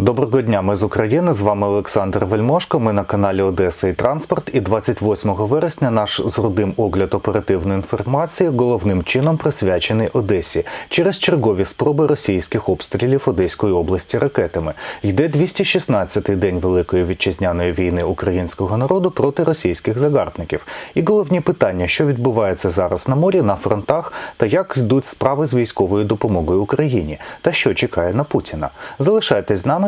Доброго дня, ми з України. З вами Олександр Вельмошко. Ми на каналі Одеса і Транспорт. І 28 вересня наш з родим огляд оперативної інформації головним чином присвячений Одесі через чергові спроби російських обстрілів Одеської області ракетами. Йде 216-й день Великої вітчизняної війни українського народу проти російських загарбників. І головні питання, що відбувається зараз на морі, на фронтах, та як йдуть справи з військовою допомогою Україні, та що чекає на Путіна. Залишайтесь з нами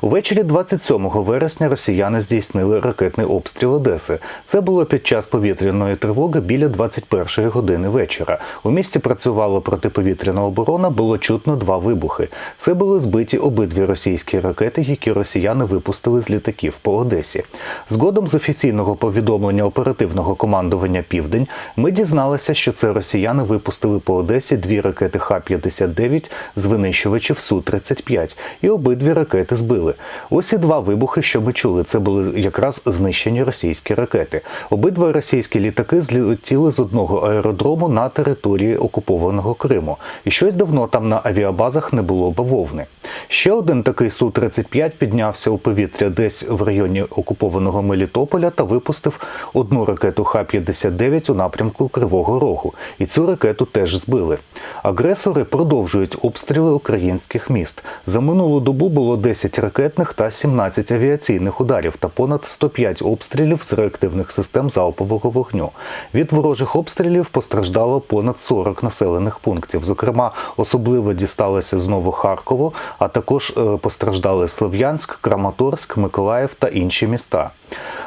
Увечері 27 вересня росіяни здійснили ракетний обстріл Одеси. Це було під час повітряної тривоги біля 21-ї години вечора. У місті працювала протиповітряна оборона, було чутно два вибухи. Це були збиті обидві російські ракети, які росіяни випустили з літаків по Одесі. Згодом з офіційного повідомлення оперативного командування Південь ми дізналися, що це росіяни випустили по Одесі дві ракети Х-59 з винищувачів Су-35 і обидві ракети збили. Ось і два вибухи, що ми чули. Це були якраз знищені російські ракети. Обидва російські літаки злетіли з одного аеродрому на території окупованого Криму. І щось давно там на авіабазах не було бавовни. Ще один такий Су-35 піднявся у повітря десь в районі окупованого Мелітополя та випустив одну ракету Х-59 у напрямку Кривого Рогу. І цю ракету теж збили. Агресори продовжують обстріли українських міст. За минулу добу було 10 ракетних та 17 авіаційних ударів та понад 105 обстрілів з реактивних систем залпового вогню. Від ворожих обстрілів постраждало понад 40 населених пунктів. Зокрема, особливо дісталося знову Харково, а також е, постраждали Слов'янськ, Краматорськ, Миколаїв та інші міста.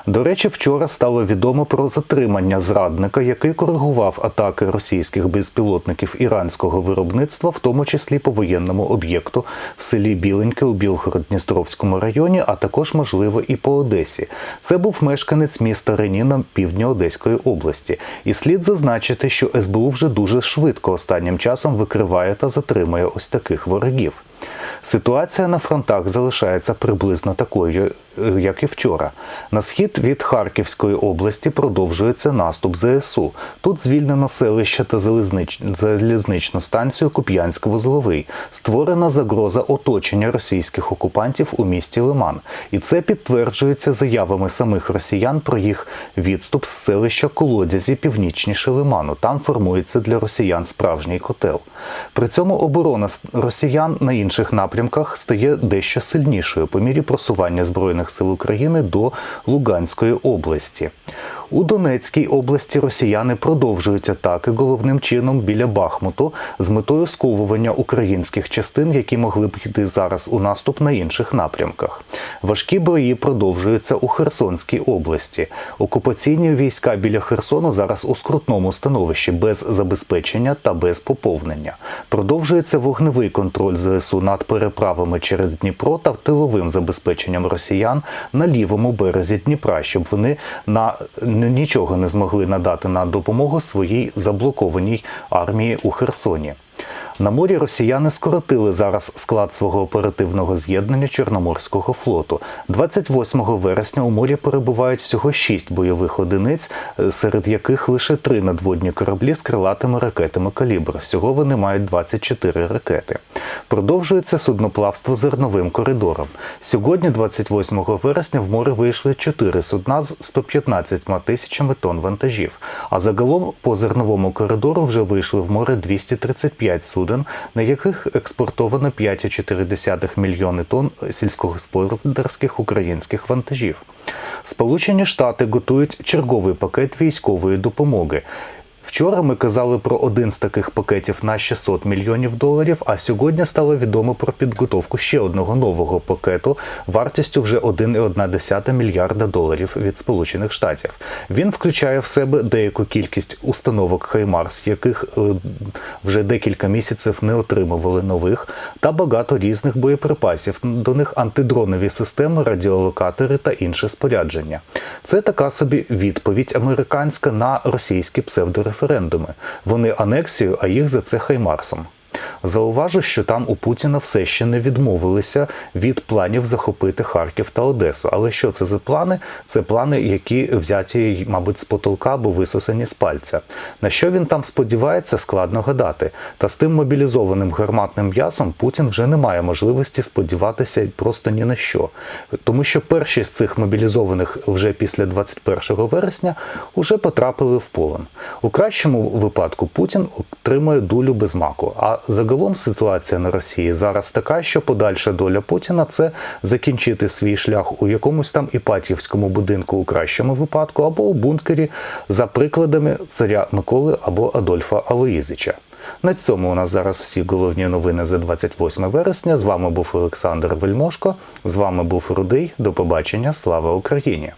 До речі, вчора стало відомо про затримання зрадника, який коригував атаки російських безпілотників іранського виробництва, в тому числі по воєнному об'єкту в селі Біленьке у Білгород-Дністровському районі, а також, можливо, і по Одесі. Це був мешканець міста Рені на півдні Одеської області. І слід зазначити, що СБУ вже дуже швидко останнім часом викриває та затримує ось таких ворогів. Ситуація на фронтах залишається приблизно такою, як і вчора. На схід від Харківської області продовжується наступ ЗСУ. Тут звільнено селище та залізнич... залізничну станцію Куп'янськ-Вузловий. Створена загроза оточення російських окупантів у місті Лиман. І це підтверджується заявами самих росіян про їх відступ з селища Колодязі північніше Лиману. Там формується для росіян справжній котел. При цьому оборона росіян на інших напрямках стає дещо сильнішою по мірі просування збройних сил України до Луганської області. У Донецькій області росіяни продовжують атаки головним чином біля Бахмуту з метою сковування українських частин, які могли б йти зараз у наступ на інших напрямках. Важкі бої продовжуються у Херсонській області. Окупаційні війська біля Херсону зараз у скрутному становищі без забезпечення та без поповнення. Продовжується вогневий контроль ЗСУ над переправами через Дніпро та тиловим забезпеченням росіян на лівому березі Дніпра, щоб вони на нічого не змогли надати на допомогу своїй заблокованій армії у Херсоні. На морі росіяни скоротили зараз склад свого оперативного з'єднання Чорноморського флоту. 28 вересня у морі перебувають всього 6 бойових одиниць, е, серед яких лише 3 надводні кораблі з крилатими ракетами калібр. Всього вони мають 24 ракети. Продовжується судноплавство зерновим коридором. Сьогодні, 28 вересня, в море вийшли 4 судна з 115 тисячами тонн вантажів. А загалом по зерновому коридору вже вийшли в море 235 суден, на яких експортовано 5,4 мільйони тонн сільськогосподарських українських вантажів. Сполучені Штати готують черговий пакет військової допомоги. Вчора ми казали про один з таких пакетів на 600 мільйонів доларів. А сьогодні стало відомо про підготовку ще одного нового пакету вартістю вже 1,1 мільярда доларів від Сполучених Штатів. Він включає в себе деяку кількість установок Хаймарс, яких е, вже декілька місяців не отримували нових, та багато різних боєприпасів. До них антидронові системи, радіолокатори та інше спорядження. Це така собі відповідь американська на російські псевдореферендуми. Вони анексію, а їх за це хаймарсом. Зауважу, що там у Путіна все ще не відмовилися від планів захопити Харків та Одесу. Але що це за плани? Це плани, які взяті, мабуть, з потолка або висосані з пальця. На що він там сподівається, складно гадати. Та з тим мобілізованим гарматним м'ясом Путін вже не має можливості сподіватися просто ні на що. Тому що перші з цих мобілізованих вже після 21 вересня вже потрапили в полон. У кращому випадку Путін отримує дулю без маку. А загалом ситуація на Росії зараз така, що подальша доля Путіна це закінчити свій шлях у якомусь там іпатівському будинку у кращому випадку, або у бункері за прикладами царя Миколи або Адольфа Алоїзича. На цьому у нас зараз всі головні новини за 28 вересня. З вами був Олександр Вельмошко. З вами був Рудий. До побачення. Слава Україні!